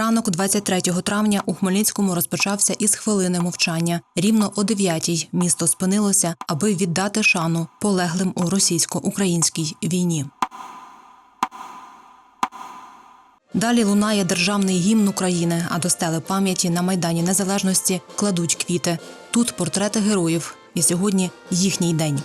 Ранок 23 травня у Хмельницькому розпочався із хвилини мовчання. Рівно о 9 місто спинилося, аби віддати шану полеглим у російсько-українській війні. Далі лунає державний гімн України, а до стели пам'яті на Майдані Незалежності кладуть квіти. Тут портрети героїв, і сьогодні їхній день.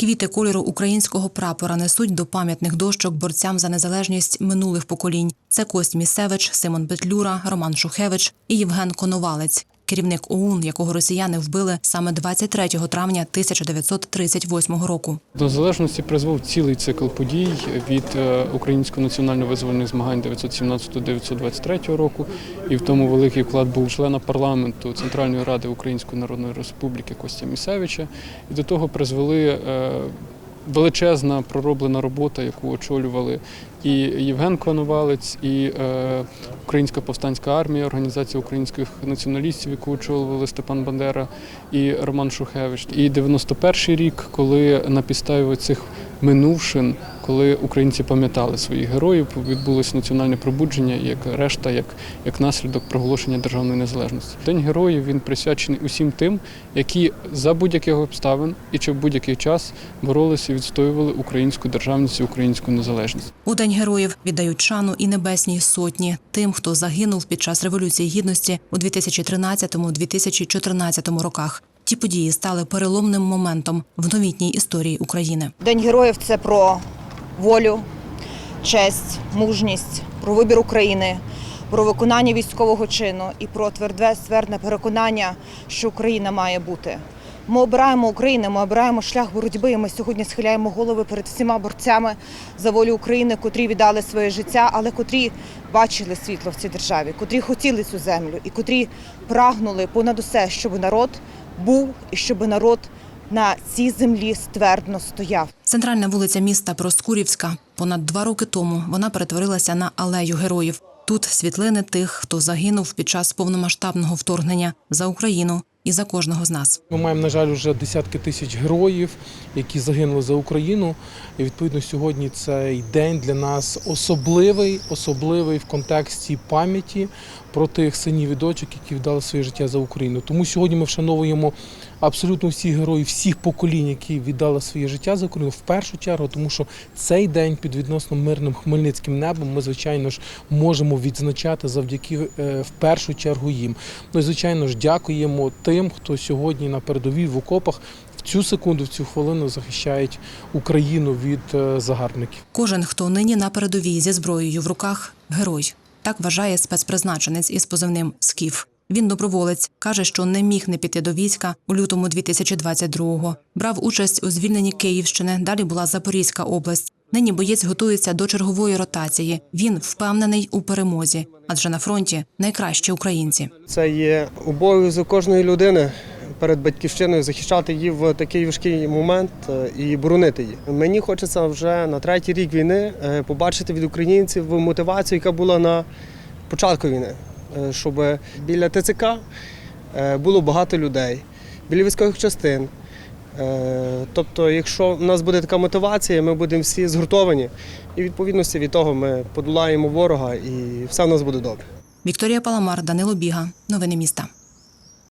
Квіти кольору українського прапора несуть до пам'ятних дощок борцям за незалежність минулих поколінь. Це Кость Місевич, Симон Петлюра, Роман Шухевич і Євген Коновалець, керівник ОУН, якого росіяни вбили саме 23 травня 1938 року. До залежності призвів цілий цикл подій від е, українсько національно-визвольних змагань 917-923 року, і в тому великий вклад був члена парламенту Центральної ради Української Народної Республіки Костя Місевича. І до того призвели е, величезна пророблена робота, яку очолювали і Євген Коновалець, і е, Українська повстанська армія, організація українських націоналістів, яку очолювали Степан Бандера і Роман Шухевич. І 91-й рік, коли на підставі цих минувшин, коли українці пам'ятали своїх героїв, відбулося національне пробудження, як решта, як, як наслідок проголошення державної незалежності. День героїв він присвячений усім тим, які за будь-яких обставин і чи в будь-який час боролися і відстоювали українську державність і українську незалежність. У День героїв віддають шану і небесній сотні тим, хто загинув під час революції гідності у 2013-2014 роках. Ті події стали переломним моментом в новітній історії України. День героїв це про волю, честь, мужність, про вибір України, про виконання військового чину і про тверде ствердне переконання, що Україна має бути. Ми обираємо Україну, ми обираємо шлях боротьби. і Ми сьогодні схиляємо голови перед всіма борцями за волю України, котрі віддали своє життя, але котрі бачили світло в цій державі, котрі хотіли цю землю і котрі прагнули понад усе, щоб народ був і щоб народ на цій землі ствердно стояв. Центральна вулиця міста Проскурівська. Понад два роки тому вона перетворилася на алею героїв. Тут світлини тих, хто загинув під час повномасштабного вторгнення за Україну і за кожного з нас. Ми маємо, на жаль, вже десятки тисяч героїв, які загинули за Україну. І відповідно сьогодні цей день для нас особливий, особливий в контексті пам'яті про тих синів і дочок, які віддали своє життя за Україну. Тому сьогодні ми вшановуємо абсолютно всіх героїв, всіх поколінь, які віддали своє життя за Україну, в першу чергу, тому що цей день під відносно мирним хмельницьким небом ми, звичайно ж, можемо відзначати завдяки е, в першу чергу їм. Ну і звичайно ж, дякуємо тим, хто сьогодні на передовій в окопах цю секунду, в цю хвилину захищають Україну від е, загарбників. Кожен, хто нині на передовій зі зброєю в руках, герой. Так вважає спецпризначенець із позивним Скіф. Він доброволець каже, що не міг не піти до війська у лютому 2022-го. Брав участь у звільненні Київщини. Далі була Запорізька область. Нині боєць готується до чергової ротації. Він впевнений у перемозі, адже на фронті найкращі українці. Це є обов'язок кожної людини перед батьківщиною захищати її в такий важкий момент е, і боронити її. Мені хочеться вже на третій рік війни е, побачити від українців мотивацію, яка була на початку війни, щоб біля ТЦК е, було багато людей, біля військових частин. Е, Тобто, якщо в нас буде така мотивація, ми будемо всі згуртовані, і відповідності від того ми подолаємо ворога, і все в нас буде добре. Вікторія Паламар, Данило Біга. Новини міста.